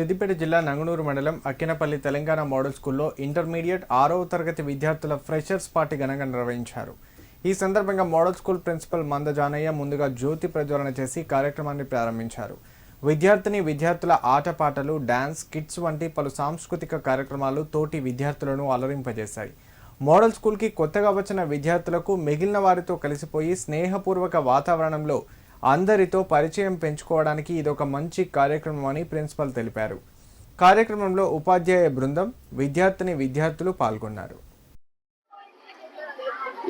సిద్దిపేట జిల్లా నంగనూరు మండలం అక్కినపల్లి తెలంగాణ మోడల్ స్కూల్లో ఇంటర్మీడియట్ ఆరవ తరగతి విద్యార్థుల ఫ్రెషర్స్ పార్టీ ఘనంగా నిర్వహించారు. ఈ సందర్భంగా మోడల్ స్కూల్ ప్రిన్సిపల్ మంద జానయ్య ముందుగా జ్యోతి ప్రజ్వలన చేసి కార్యక్రమాన్ని ప్రారంభించారు. విద్యార్థిని విద్యార్థుల ఆటపాటలు డాన్స్ కిట్స్ వంటి పలు సాంస్కృతిక కార్యక్రమాలు తోటి విద్యార్థులను అలరింపజేశాయి. మోడల్ స్కూల్కి కొత్తగా వచ్చిన విద్యార్థులకు మిగిలిన వారితో కలిసిపోయి స్నేహపూర్వక వాతావరణంలో అందరితో పరిచయం పెంచుకోవడానికి ఇదొక మంచి కార్యక్రమం అని ప్రిన్సిపల్ తెలిపారు. కార్యక్రమంలో ఉపాధ్యాయ బృందం విద్యార్థిని విద్యార్థులు పాల్గొన్నారు.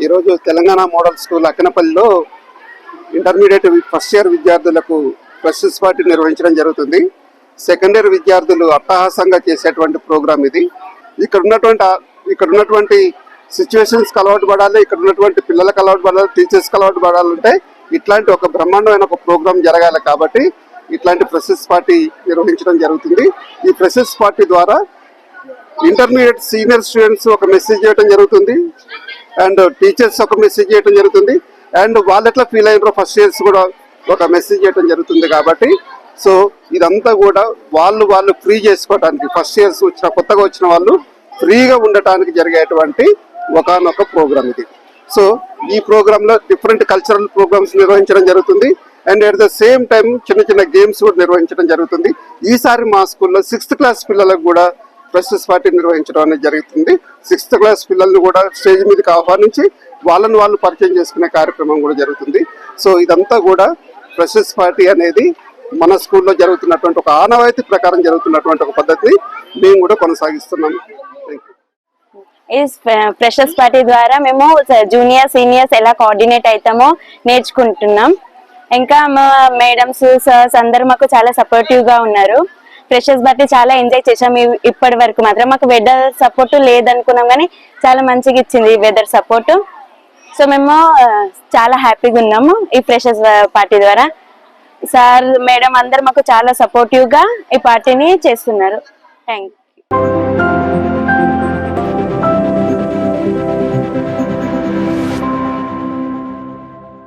ఈరోజు తెలంగాణ మోడల్ స్కూల్ అక్కనపల్లిలో ఇంటర్మీడియట్ ఫస్ట్ ఇయర్ విద్యార్థులకు ఫ్రెషర్స్ పార్టీ నిర్వహించడం జరుగుతుంది. సెకండ్ ఇయర్ విద్యార్థులు అట్టహాసంగా చేసేటువంటి ప్రోగ్రామ్ ఇది. ఇక్కడ ఉన్నటువంటి ఇక్కడ ఉన్నటువంటి సిచ్యువేషన్స్కి అలవాటు పడాలి ఇక్కడ ఉన్నటువంటి పిల్లలకు అలవాటు పడాలి టీచర్స్కి అలవాటు పడాలంటే ఇట్లాంటి ఒక బ్రహ్మాండమైన ఒక ప్రోగ్రామ్ జరగాలి కాబట్టి ఇట్లాంటి ఫ్రెషర్స్ పార్టీ నిర్వహించడం జరుగుతుంది. ఈ ప్రెసెస్ పార్టీ ద్వారా ఇంటర్మీడియట్ సీనియర్ స్టూడెంట్స్ ఒక మెసేజ్ చేయడం జరుగుతుంది. అండ్ టీచర్స్ ఒక మెసేజ్ చేయడం జరుగుతుంది. అండ్ వాళ్ళు ఎట్లా ఫీల్ అయినారో ఫస్ట్ ఇయర్స్ కూడా ఒక మెసేజ్ చేయడం జరుగుతుంది కాబట్టి సో ఇదంతా కూడా వాళ్ళు వాళ్ళు ఫ్రీ చేసుకోవడానికి ఫస్ట్ ఇయర్స్ వచ్చిన కొత్తగా వచ్చిన వాళ్ళు ఫ్రీగా ఉండటానికి జరిగేటువంటి ఒకనొక ప్రోగ్రామ్ ఇది. సో ఈ ప్రోగ్రాంలో డిఫరెంట్ కల్చరల్ ప్రోగ్రామ్స్ నిర్వహించడం జరుగుతుంది. And at the same time చిన్న చిన్న గేమ్స్ కూడా నిర్వహించడం జరుగుతుంది. ఈసారి మా స్కూల్లో సిక్స్త్ క్లాస్ పిల్లలకు కూడా ఫ్రెషర్స్ పార్టీ నిర్వహించడం అనేది జరుగుతుంది. సిక్స్త్ క్లాస్ పిల్లల్ని కూడా స్టేజ్ మీదకి ఆహ్వానించి వాళ్ళని వాళ్ళు పరిచయం చేసుకునే కార్యక్రమం కూడా జరుగుతుంది. సో ఇదంతా కూడా ఫ్రెషర్స్ పార్టీ అనేది మన స్కూల్లో జరుగుతున్నటువంటి ఒక ఆనవాయితీ ప్రకారం జరుగుతున్నటువంటి ఒక పద్ధతిని మేము కూడా కొనసాగిస్తున్నాము. ఈ ఫ్రెషర్స్ పార్టీ ద్వారా మేము జూనియర్ సీనియర్స్ ఎలా కోఆర్డినేట్ అవుతామో నేర్చుకుంటున్నాం. ఇంకా మా మేడమ్స్ సార్స్ అందరూ మాకు చాలా సపోర్టివ్గా ఉన్నారు. ఫ్రెషర్స్ పార్టీ చాలా ఎంజాయ్ చేసాం ఇప్పటి వరకు మాత్రం మాకు వెదర్ సపోర్ట్ లేదనుకున్నాం కానీ చాలా మంచిగా ఇచ్చింది వెదర్ సపోర్ట్ సో మేము చాలా హ్యాపీగా ఉన్నాము ఈ ఫ్రెషర్స్ పార్టీ ద్వారా. సార్ మేడం అందరు మాకు చాలా సపోర్టివ్గా ఈ పార్టీని చేస్తున్నారు. Thank you